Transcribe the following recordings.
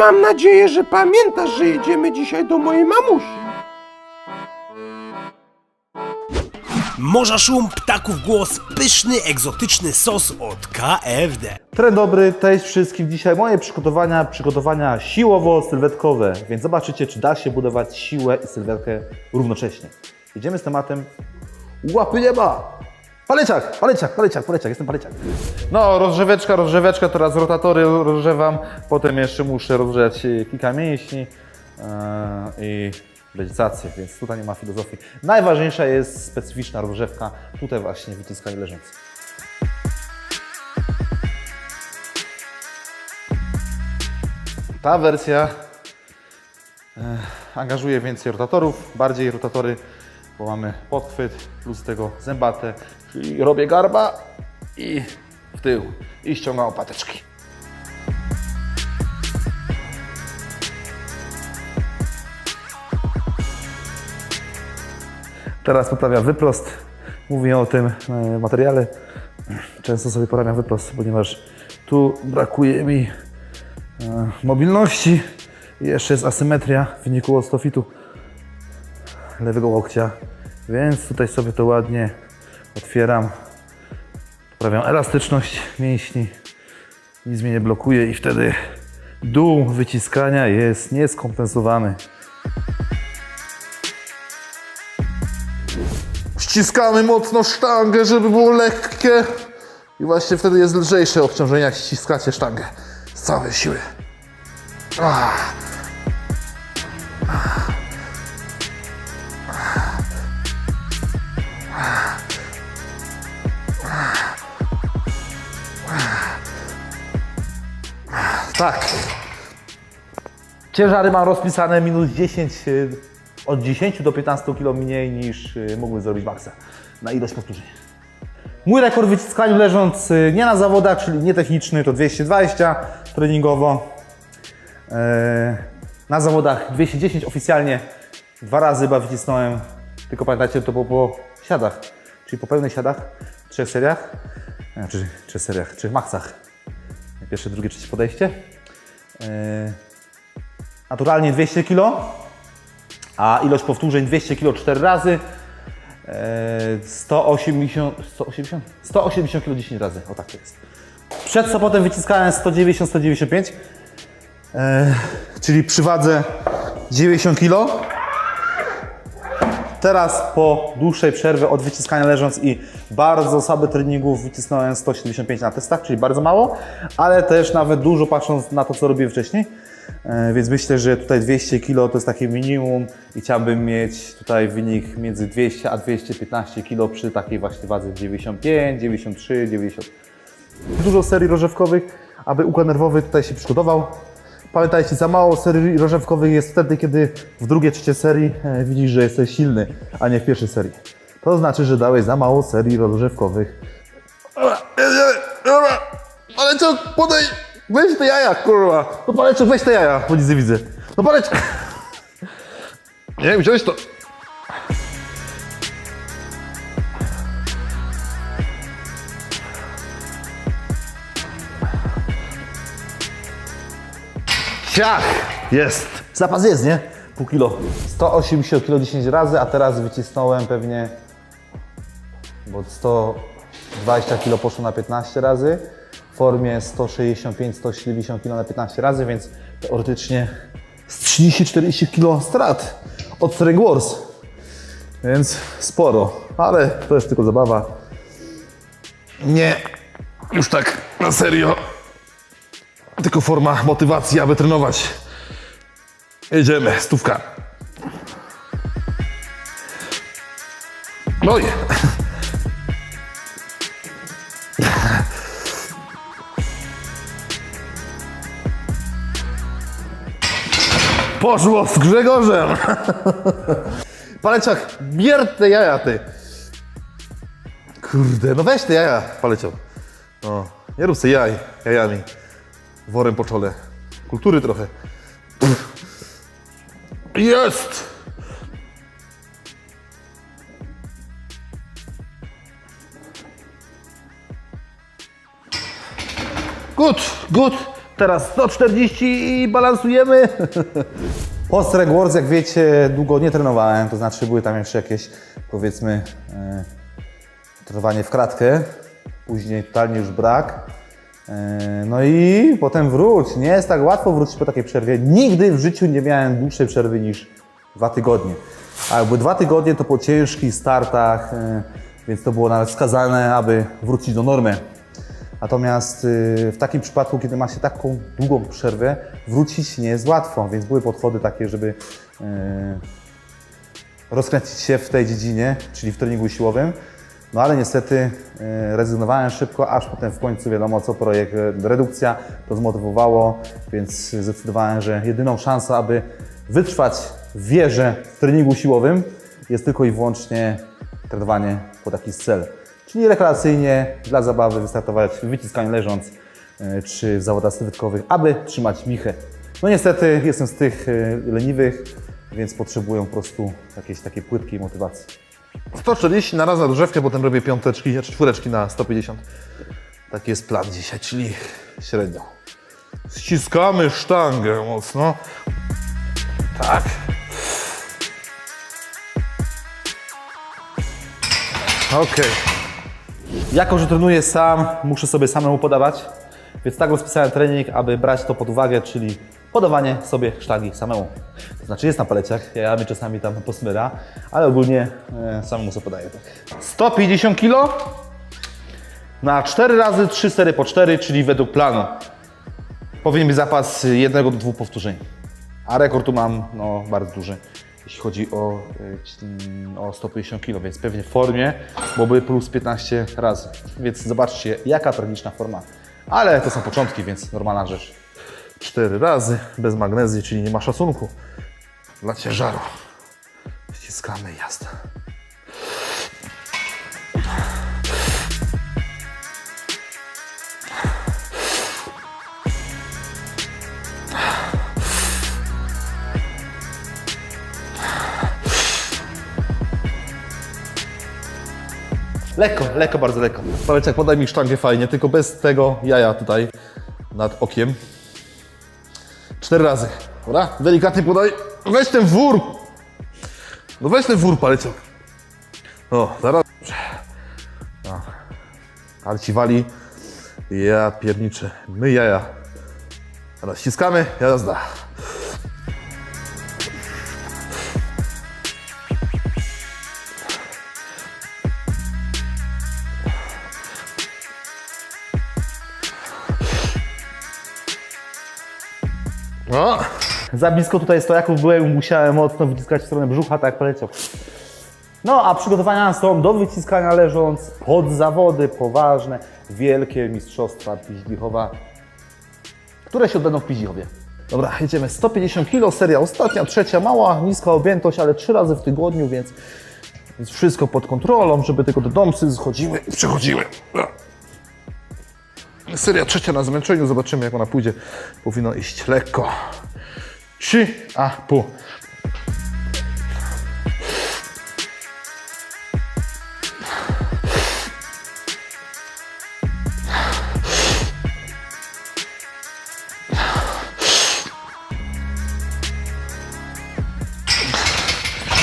Mam nadzieję, że pamiętasz, że jedziemy dzisiaj do mojej mamusi. Morza szum, ptaków głos, pyszny, egzotyczny sos od KFD. Tren dobry, cześć wszystkim. Dzisiaj moje przygotowania, przygotowania siłowo-sylwetkowe, więc zobaczycie, czy da się budować siłę i sylwetkę równocześnie. Idziemy z tematem łapy nie ma. Paleciak, paleciak, paleciak, paleciak, jestem paleciak. No, rozgrzeweczka, rozgrzeweczka, teraz rotatory rozgrzewam, potem jeszcze muszę rozgrzać e, kilka mięśni yy, i medytację, więc tutaj nie ma filozofii. Najważniejsza jest specyficzna rozgrzewka, tutaj właśnie wyciskanie leżące. Ta wersja e, angażuje więcej rotatorów, bardziej rotatory, bo mamy podchwyt plus tego zębate, czyli robię garba i w tył i ściągam opateczki. Teraz poprawiam wyprost. Mówię o tym e, materiale. Często sobie poprawiam wyprost, ponieważ tu brakuje mi e, mobilności. Jeszcze jest asymetria w wyniku odstofitu lewego łokcia. Więc tutaj sobie to ładnie otwieram. Poprawiam elastyczność mięśni. Nic mnie nie blokuje i wtedy dół wyciskania jest nieskompensowany. Ściskamy mocno sztangę, żeby było lekkie. I właśnie wtedy jest lżejsze obciążenie, jak ściskacie sztangę z całej siły. Ah. Tak. Ciężary mam rozpisane minus 10, y, od 10 do 15 kg mniej niż y, mógłbym zrobić maksa na ilość powtórzeń. Mój rekord w wyciskaniu leżąc y, nie na zawodach, czyli nie techniczny, to 220 treningowo. E, Na zawodach 210 oficjalnie. Dwa razy chyba wycisnąłem, tylko pamiętajcie, to było po siadach, czyli po pełnych siadach, trzech seriach, znaczy trzech seriach, trzech maksach. Pierwsze, drugie, trzecie podejście. E, Naturalnie 200 kg, a ilość powtórzeń 200 kg 4 razy. e, 180, 180? 180 kg 10 razy, o tak jest. Przed sopotem wyciskałem 190-195, e, czyli przy wadze 90 kg. Teraz po dłuższej przerwie od wyciskania leżąc i bardzo słabych treningów wycisnąłem 175 na testach, czyli bardzo mało, ale też nawet dużo patrząc na to, co robiłem wcześniej. E, Więc myślę, że tutaj 200 kg to jest takie minimum i chciałbym mieć tutaj wynik między 200 a 215 kg przy takiej właśnie wadze 95, 93, 90. Dużo serii rozrzewkowych, aby układ nerwowy tutaj się przygotował. Pamiętajcie, za mało serii rozrzewkowych jest wtedy, kiedy w drugiej, trzeciej serii e, widzisz, że jesteś silny, a nie w pierwszej serii. To znaczy, że dałeś za mało serii rozrzewkowych. Ale co, podaj, weź te jaja, kurwa. No paleczek, weź te jaja, bo nic nie widzę. No paleczek. Nie, wziąłeś to. Ciach! Jest! Zapas jest, nie? Pół kilo. 180 kg 10 razy, a teraz wycisnąłem pewnie, bo 120 kg poszło na 15 razy. W formie 165-170 kg na 15 razy, więc teoretycznie z 30-40 kg strat od Strength Wars. Więc sporo, ale to jest tylko zabawa. Nie, już tak na serio tylko forma motywacji, aby trenować. Jedziemy, stówka. No. Poszło z Grzegorzem. Paleciak, bier te jaja, ty. Kurde, no weź te jaja, paleciak. No, nie rób sobie jaj, jajami worem po czole. Kultury trochę. Jest! Good, good. Teraz 140 i balansujemy. Post Reg Wars, jak wiecie, długo nie trenowałem, to znaczy były tam jeszcze jakieś, powiedzmy, e, trenowanie w kratkę, później totalnie już brak. E, No i potem wróć. Nie jest tak łatwo wrócić po takiej przerwie. Nigdy w życiu nie miałem dłuższej przerwy niż dwa tygodnie. A jakby dwa tygodnie to po ciężkich startach, e, więc to było nawet wskazane, aby wrócić do normy. Natomiast y, w takim przypadku, kiedy ma się taką długą przerwę, wrócić nie jest łatwo, więc były podchody takie, żeby rozkręcić się w tej dziedzinie, czyli w treningu siłowym. No ale niestety y, rezygnowałem szybko, aż potem w końcu wiadomo co projekt y, redukcja to zmotywowało, więc zdecydowałem, że jedyną szansą, aby wytrwać w w treningu siłowym jest tylko i wyłącznie trenowanie pod jakiś cel. Czyli rekreacyjnie, dla zabawy wystartować w wyciskaniu leżąc y, czy w zawodach stywetkowych, aby trzymać michę. No niestety jestem z tych leniwych, więc potrzebuję po prostu jakiejś takiej płytkiej motywacji. 140 na raz na drzewkę, potem robię piąteczki, czy czwóreczki na 150. Taki jest plan dzisiaj, czyli średnio. Ściskamy sztangę mocno. Tak. Okej. Jako, że trenuję sam, muszę sobie samemu podawać, więc tak rozpisałem trening, aby brać to pod uwagę, czyli podawanie sobie sztangi samemu. To znaczy jest na paleciach, ja mi czasami tam posmyra, ale ogólnie e, samemu sobie podaję. Tak. 150 kg na 4 razy 3 sery po 4, czyli według planu. Powinien być zapas jednego do dwóch powtórzeń. A rekord tu mam no, bardzo duży, jeśli chodzi o, mm, o 150 kg, więc pewnie w formie byłoby plus 15 razy. Więc zobaczcie, jaka tragiczna forma. Ale to są początki, więc normalna rzecz. Cztery razy, bez magnezji, czyli nie ma szacunku dla ciężaru. Ściskamy, jazda. Lekko, lekko, bardzo lekko. Paleczek, podaj mi sztangę fajnie, tylko bez tego jaja tutaj nad okiem. Cztery razy. Dobra? Delikatnie podaj. Weź ten wór. No weź ten wór, paleciok. O, zaraz. No. Ale ci wali. Ja pierniczę. My jaja. Teraz ściskamy, jazda. Za blisko tutaj stojaków byłem, musiałem mocno wyciskać w stronę brzucha, tak poleciał. No, a przygotowania są do wyciskania leżąc, pod zawody poważne, wielkie mistrzostwa Piździchowa, które się odbędą w Piździchowie. Dobra, jedziemy. 150 kg, seria ostatnia, trzecia, mała, niska objętość, ale trzy razy w tygodniu, więc, więc wszystko pod kontrolą, żeby tylko do domsy schodzimy. i przechodzimy. Seria trzecia na zmęczeniu, zobaczymy jak ona pójdzie. Powinno iść lekko. Trzy, a pół.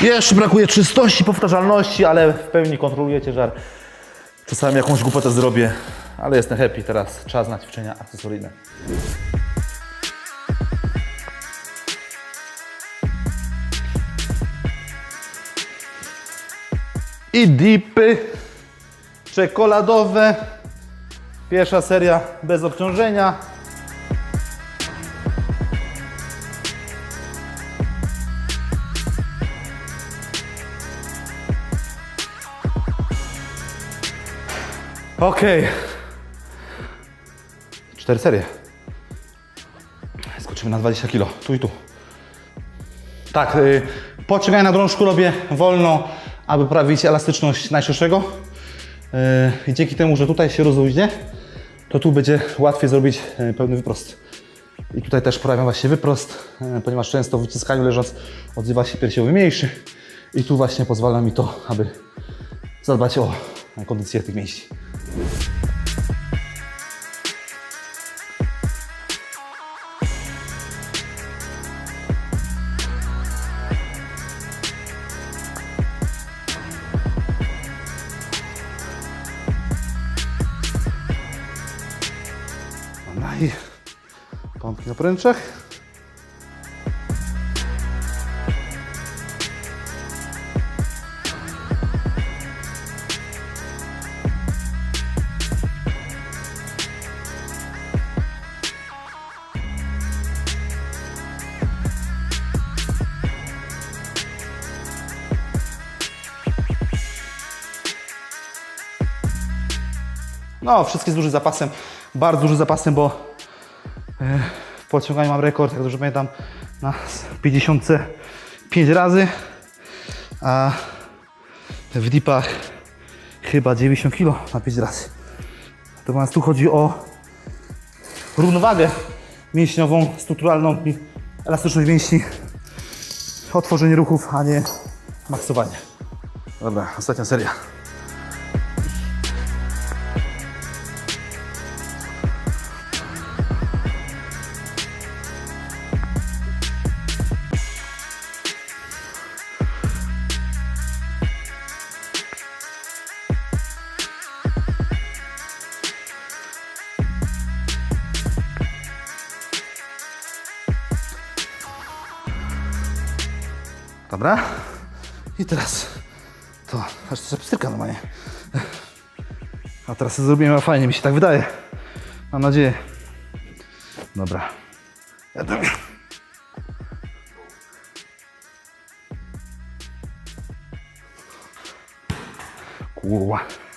Jeszcze brakuje czystości, powtarzalności, ale w pełni kontroluję ciężar. Czasami jakąś głupotę zrobię, ale jestem happy teraz. Czas na ćwiczenia akcesoryjne. I dipy czekoladowe. Pierwsza seria bez obciążenia. Okej. Cztery serie. Skoczymy na 20 kg. Tu i tu. Tak, yy, poczekaj na drążku robię wolno, aby poprawić elastyczność najszerszego. Yy, I dzięki temu, że tutaj się rozluźnie, to tu będzie łatwiej zrobić yy, pełny wyprost. I tutaj też poprawiam właśnie wyprost, yy, ponieważ często w wyciskaniu leżąc odzywa się piersiowy mniejszy. I tu właśnie pozwala mi to, aby zadbać o kondycję tych mięśni. Na poręczach. No, wszystkie z dużym zapasem, bardzo dużym zapasem, bo e, w podciąganiu mam rekord, jak dobrze pamiętam, na 55 razy, a w dipach chyba 90 kg na 5 razy. Natomiast tu chodzi o równowagę mięśniową, strukturalną i elastyczność mięśni, otworzenie ruchów, a nie maksowanie. Dobra, ostatnia seria. Dobra. I teraz to, aż to zapstyrka normalnie. A teraz to zrobimy fajnie, mi się tak wydaje. Mam nadzieję. Dobra. Jadę. Kurwa.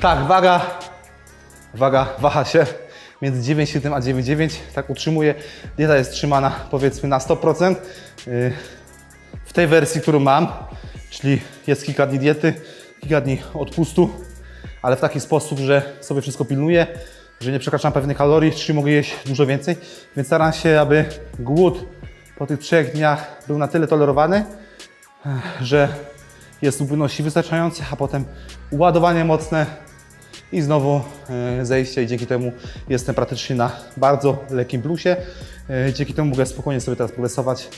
Tak, waga, waga waha się między 9,7 a 9,9, tak utrzymuje. Dieta jest trzymana powiedzmy na 100%. Yy, W tej wersji, którą mam, czyli jest kilka dni diety, kilka dni odpustu, ale w taki sposób, że sobie wszystko pilnuję, że nie przekraczam pewnych kalorii, czyli mogę jeść dużo więcej, więc staram się, aby głód po tych trzech dniach był na tyle tolerowany, że jest upłynności wystarczające, a potem ładowanie mocne i znowu e, zejście i dzięki temu jestem praktycznie na bardzo lekkim plusie. E, Dzięki temu mogę spokojnie sobie teraz progresować,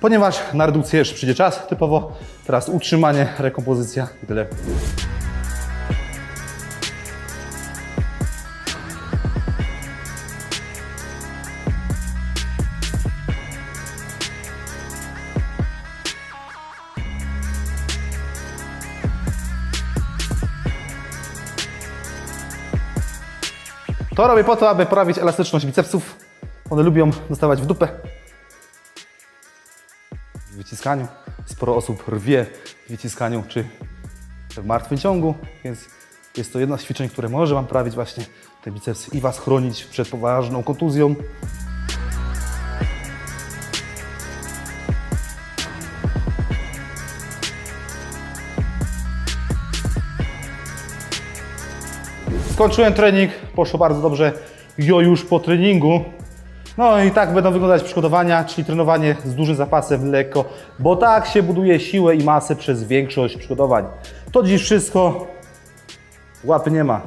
ponieważ na redukcję jeszcze przyjdzie czas typowo. Teraz utrzymanie, rekompozycja i tyle. To robię po to, aby poprawić elastyczność bicepsów. One lubią dostawać w dupę. W wyciskaniu. Sporo osób rwie w wyciskaniu czy w martwym ciągu, więc jest to jedno z ćwiczeń, które może Wam prawić właśnie te bicepsy i Was chronić przed poważną kontuzją. Skończyłem trening, poszło bardzo dobrze. Jo już po treningu. No i tak będą wyglądać przygotowania, czyli trenowanie z dużym zapasem lekko, bo tak się buduje siłę i masę przez większość przygotowań. To dziś wszystko. Łapy nie ma.